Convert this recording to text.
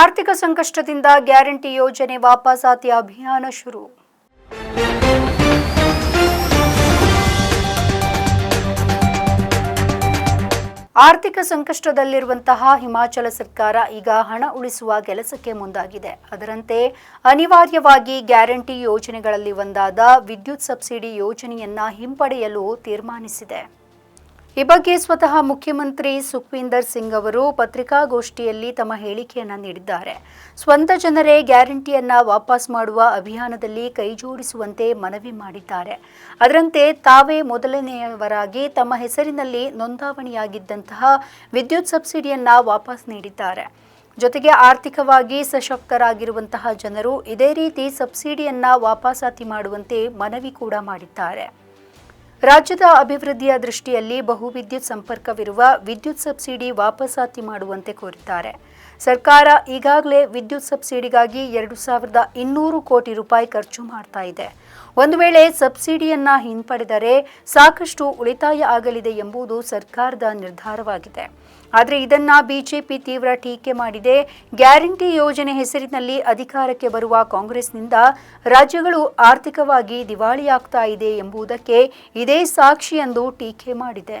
ಆರ್ಥಿಕ ಸಂಕಷ್ಟದಿಂದ ಗ್ಯಾರಂಟಿ ಯೋಜನೆ ವಾಪಸಾತಿ ಅಭಿಯಾನ ಶುರು. ಆರ್ಥಿಕ ಸಂಕಷ್ಟದಲ್ಲಿರುವಂತಹ ಹಿಮಾಚಲ ಸರ್ಕಾರ ಈಗ ಹಣ ಉಳಿಸುವ ಕೆಲಸಕ್ಕೆ ಮುಂದಾಗಿದೆ. ಅದರಂತೆ ಅನಿವಾರ್ಯವಾಗಿ ಗ್ಯಾರಂಟಿ ಯೋಜನೆಗಳಲ್ಲಿ ಒಂದಾದ ವಿದ್ಯುತ್ ಸಬ್ಸಿಡಿ ಯೋಜನೆಯನ್ನ ಹಿಂಪಡೆಯಲು ತೀರ್ಮಾನಿಸಿದೆ. ಈ ಬಗ್ಗೆ ಸ್ವತಃ ಮುಖ್ಯಮಂತ್ರಿ ಸುಖ್ವಿಂದರ್ ಸಿಂಗ್ ಅವರು ಪತ್ರಿಕಾಗೋಷ್ಠಿಯಲ್ಲಿ ತಮ್ಮ ಹೇಳಿಕೆಯನ್ನು ನೀಡಿದ್ದಾರೆ. ಸ್ವಂತ ಜನರೇ ಗ್ಯಾರಂಟಿಯನ್ನ ವಾಪಸ್ ಮಾಡುವ ಅಭಿಯಾನದಲ್ಲಿ ಕೈಜೋಡಿಸುವಂತೆ ಮನವಿ ಮಾಡಿದ್ದಾರೆ. ಅದರಂತೆ ತಾವೇ ಮೊದಲನೆಯವರಾಗಿ ತಮ್ಮ ಹೆಸರಿನಲ್ಲಿ ನೋಂದಾವಣಿಯಾಗಿದ್ದಂತಹ ವಿದ್ಯುತ್ ಸಬ್ಸಿಡಿಯನ್ನ ವಾಪಸ್ ನೀಡಿದ್ದಾರೆ. ಜೊತೆಗೆ ಆರ್ಥಿಕವಾಗಿ ಸಶಕ್ತರಾಗಿರುವಂತಹ ಜನರು ಇದೇ ರೀತಿ ಸಬ್ಸಿಡಿಯನ್ನ ವಾಪಸಾತಿ ಮಾಡುವಂತೆ ಮನವಿ ಕೂಡ ಮಾಡಿದ್ದಾರೆ. ರಾಜ್ಯದ ಅಭಿವೃದ್ಧಿಯ ದೃಷ್ಟಿಯಲ್ಲಿ ಬಹುವಿದ್ಯುತ್ ಸಂಪರ್ಕವಿರುವ ವಿದ್ಯುತ್ ಸಬ್ಸಿಡಿ ವಾಪಸಾತಿ ಮಾಡುವಂತೆ ಕೋರಿದ್ದಾರೆ. ಸರ್ಕಾರ ಈಗಾಗಲೇ ವಿದ್ಯುತ್ ಸಬ್ಸಿಡಿಗಾಗಿ ಎರಡು ಸಾವಿರದ ಇನ್ನೂರು ಕೋಟಿ ರೂಪಾಯಿ ಖರ್ಚು ಮಾಡ್ತಾ ಇದೆ. ಒಂದು ವೇಳೆ ಸಬ್ಸಿಡಿಯನ್ನ ಹಿಂಪಡೆದರೆ ಸಾಕಷ್ಟು ಉಳಿತಾಯ ಆಗಲಿದೆ ಎಂಬುದು ಸರ್ಕಾರದ ನಿರ್ಧಾರವಾಗಿದೆ. ಆದರೆ ಇದನ್ನ ಬಿಜೆಪಿ ತೀವ್ರ ಟೀಕೆ ಮಾಡಿದೆ. ಗ್ಯಾರಂಟಿ ಯೋಜನೆ ಹೆಸರಿನಲ್ಲಿ ಅಧಿಕಾರಕ್ಕೆ ಬರುವ ಕಾಂಗ್ರೆಸ್ನಿಂದ ರಾಜ್ಯಗಳು ಆರ್ಥಿಕವಾಗಿ ದಿವಾಳಿಯಾಗ್ತಾ ಇದೆ ಎಂಬುದಕ್ಕೆ ಇದೇ ಸಾಕ್ಷಿ ಎಂದು ಟೀಕೆ ಮಾಡಿದೆ.